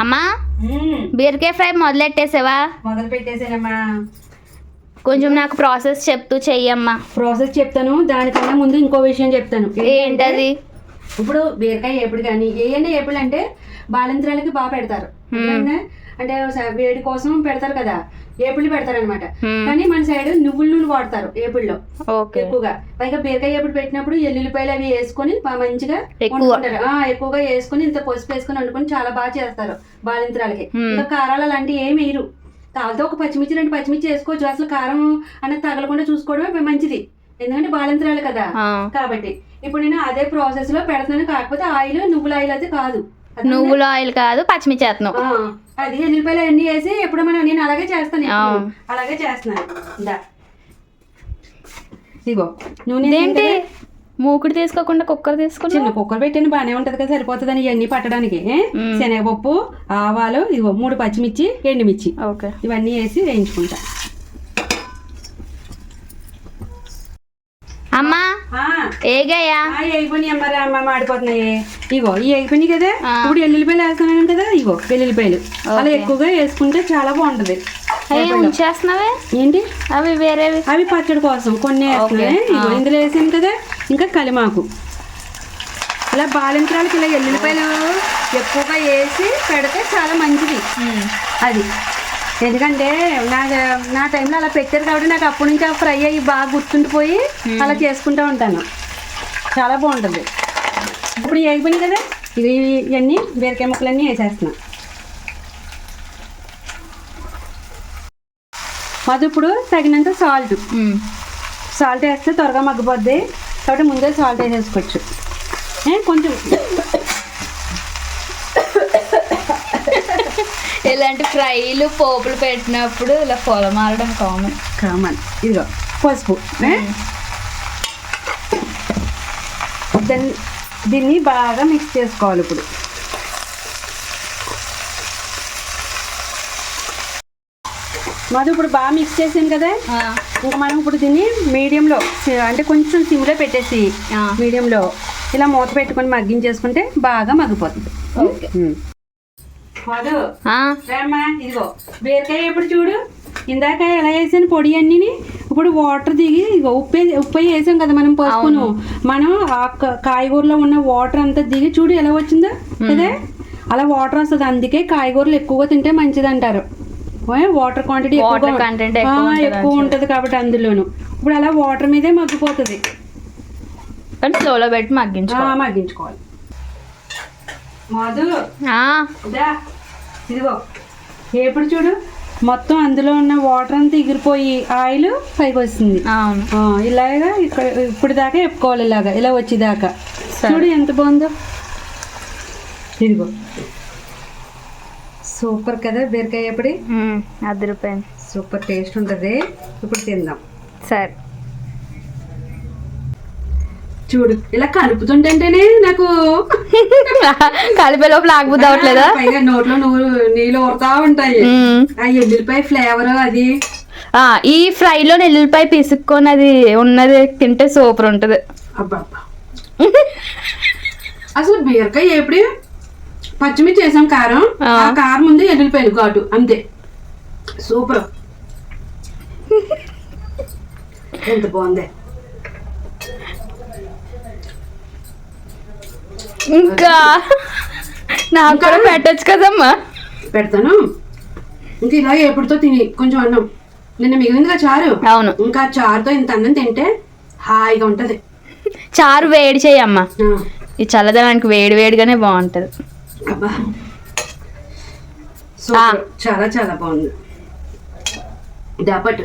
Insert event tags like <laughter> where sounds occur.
అమ్మా మ్మ్. బీరకాయ ఫ్రై మొదలెట్టేసావా? మొదలు పెట్టేసానమ్మా కొంచెం నాకు ప్రాసెస్ చెప్తూ చెయ్యమ్మా. ప్రాసెస్ చెప్తాను దానికన్నా ముందు ఇంకో విషయం చెప్తాను. ఏంటది? ఇప్పుడు బీరకాయ ఏపుడు కానీ ఏమైనా ఏపుడు అంటే బాలింత్రాలకి బాగా పెడతారు? అంటే వేడి కోసం పెడతారు కదా ఏపుళ్ళు పెడతారు అనమాట. కానీ మన సైడ్ నువ్వుల నూనె వాడతారు ఏపుల్లో ఎక్కువగా. పైగా బీరకాయ ఎప్పుడు పెట్టినప్పుడు ఎల్లుల్లిపాయలు అవి వేసుకొని మంచిగా. వండుకుంటారు. ఆ, ఎక్కువగా వేసుకొని ఇంత పసుపు వేసుకొని వండుకొని చాలా బాగా చేస్తారు బాలింత్రాలకి. ఇంకా కారాలు అలాంటివి ఏమి వేయరు. కావాలతో ఒక పచ్చిమిర్చి రెండు పచ్చిమిర్చి వేసుకోవచ్చు. అసలు కారం అనేది తగలకుండా చూసుకోవడమే మంచిది. ఎందుకంటే బాలింత్రాలు కదా కాబట్టి. ఇప్పుడు నేను అదే ప్రాసెస్లో పెడతాను కాకపోతే ఆయిల్ నువ్వుల ఆయిల్ అయితే కాదు? నువ్వుల ఆయిల్ కాదు పచ్చిమిర్చి వేస్తున్నావు అది ఎల్లిపాయలు అన్ని వేసి ఎప్పుడు మనం నేను అలాగే చేస్తాను. అలాగే చేస్తున్నాను. ఇగో నూనె కదా. మూకుడు తీసుకోకుండా కుక్కర్ తీసుకున్నా చిన్న కుక్కర్ పెట్టాను బాగానే ఉంటది కదా సరిపోతుందని ఇవన్నీ పట్టడానికి. శనగపప్పు ఆవాలు ఇగో మూడు పచ్చిమిర్చి ఎండుమిర్చి. ఓకే. ఇవన్నీ వేసి వేయించుకుంటా. అమ్మా! అమ్మ మాడిపోతున్నాయి ఇగో ఈ కదా. ఇప్పుడు ఎల్లుల్లిపాయలు వేస్తున్నాను కదా? ఇగో వెల్లుల్లిపాయలు అలా. ఎక్కువగా వేసుకుంటే చాలా బాగుంటది. ఉంచేస్తున్నావే? ఏంటి? అవి వేరేవి. అవి పచ్చడి కోసం కొన్ని వేస్తున్నాయి. ఇగో. ఇందులో వేసాను కదా? ఇంకా కలిమాకు. ఇలా బాలింత్రాలకి ఇలా ఎల్లుల్లిపాయలు ఎక్కువగా వేసి పెడితే చాలా మంచిది. అది. ఎందుకంటే నా నా టైంలో అలా పెట్టారు కాబట్టి నాకు అప్పటి నుంచి ఆ ఫ్రై అయ్యి బాగా గుర్తుండిపోయి అలా చేసుకుంటూ ఉంటాను. చాలా బాగుంటుంది. ఇప్పుడు ఇవి అయిపోయినాయి కదా ఇవి ఇవన్నీ బీరకాయ ముక్కలన్నీ వేసేస్తున్నా. మధు ఇప్పుడు తగినంత సాల్ట్. సాల్ట్ వేస్తే త్వరగా మగ్గిపోద్ది. కాబట్టి ముందే సాల్ట్ వేసేసుకోవచ్చు. కొంచెం. ఇలాంటి ఫ్రైలు పోపులు పెట్టినప్పుడు ఇలా పొల మారడం కామన్. కామన్ ఇదిగో పసుపు? దాన్ని దీన్ని బాగా మిక్స్ చేసుకోవాలి ఇప్పుడు. మధు ఇప్పుడు బాగా మిక్స్ చేసాను కదా? ఇంకా మనం ఇప్పుడు దీన్ని మీడియంలో అంటే కొంచెం సిమ్లో పెట్టేసి. మీడియంలో ఇలా మూత పెట్టుకొని మగ్గించేసుకుంటే బాగా మగ్గిపోతుంది. ఓకే. మధు రామ్మా ఇదిగో. బీరకాయ ఇప్పుడు చూడు. ఇందాక ఎలా వేసాను పొడి అన్నిని ఇప్పుడు వాటర్ దిగి ఉప్పు ఉప్పు వేసాం కదా మనం పసుపును. మనం ఆ కాయగూరలో ఉన్న వాటర్ అంతా దిగి చూడు ఎలా వచ్చిందో కదా? అలా వాటర్ వస్తుంది. అందుకే కాయగూరలు ఎక్కువగా తింటే మంచిది అంటారు వాటర్ క్వాంటిటీ ఎక్కువ ఉంటది ఎక్కువ ఉంటుంది కాబట్టి అందులోను. ఇప్పుడు అలా వాటర్ మీదే మగ్గిపోతుంది. కానీ స్లోలో పెట్టి మగ్గించుకోవాలి. మధు. ఇదిగో. ఎప్పుడు చూడు. మొత్తం అందులో ఉన్న వాటర్ అంతా ఎగిరిపోయి ఆయిల్ పైకి వస్తుంది. ఇలాగా ఇక్కడ ఇప్పుడు దాకా ఎప్పుకోవాలి ఇలాగా. ఇలా వచ్చేదాకా. చూడు ఎంత బాగుందో. ఇదిగో. సూపర్ కదా బీరకాయ ఎప్పుడు రూపాయలు సూపర్ టేస్ట్ ఉంటుంది. ఇప్పుడు తిందాం. సరే. చూడు ఇలా కలుపుతుంటేనే నాకు కలిపే లోపల ఆగబుద్ది అవ్వట్లేదా? పైగా నోట్లో నూరు నీళ్ళు ఊరుతా ఉంటాయి. ఆ ఎల్లుల్లిపాయ ఫ్లేవర్ అది. ఆ, ఈ ఫ్రైలో నెల్లుల్లిపాయ పిసుక్కొని అది ఉన్నది తింటే సూపర్ ఉంటుంది. అసలు బీరకాయ ఎప్పుడు? పచ్చిమిర్చి వేసాం కారం. ఆ. ఆ కారం ముందు ఎల్లుల్లిపాయలు ఘాటు అంతే. సూపర్. <laughs> ఎంత బాగుంది. ఇంకా నాకు కూడా పెట్టచ్చు కదమ్మా. పెడతాను. ఇంకా ఇలాగే ఎప్పుడుతో తిని కొంచెం అన్నం. నిన్న మిగిలిందిగా చారు. అవును. ఇంకా చారుతో ఇంత అన్నం తింటే హాయిగా ఉంటది. చారు వేడి చేయమ్మా. ఈ చల్లదనానికి వేడి వేడిగానే బాగుంటది. అబ్బా. చాలా చాలా బాగుంది. దాపట్